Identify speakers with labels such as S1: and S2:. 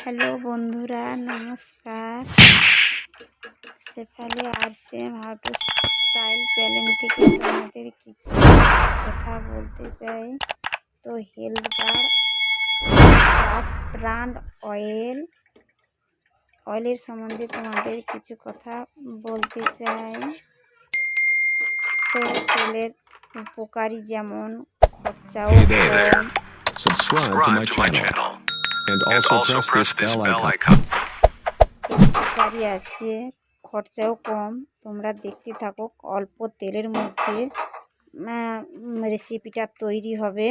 S1: Hello বন্ধুরা নমস্কার। শেফালি আর same how to style channel থেকে তোমাদের কিছু কথা বলতে চাই। তো হেলথ বার প্লাস ব্র্যান্ড অয়েল অয়েলের সম্বন্ধে তোমাদের কিছু কথা বলতে চাই। তো তেলের উপকারী যেমন খরচাও. কম।
S2: My channel. And
S3: And
S2: also,
S3: also
S2: press,
S3: press
S2: this
S3: this bell
S2: icon.
S3: icon.
S1: উপকারী আছে খরচাও কম তোমরা দেখতে থাকো অল্প তেলের মধ্যে রেসিপিটা তৈরি হবে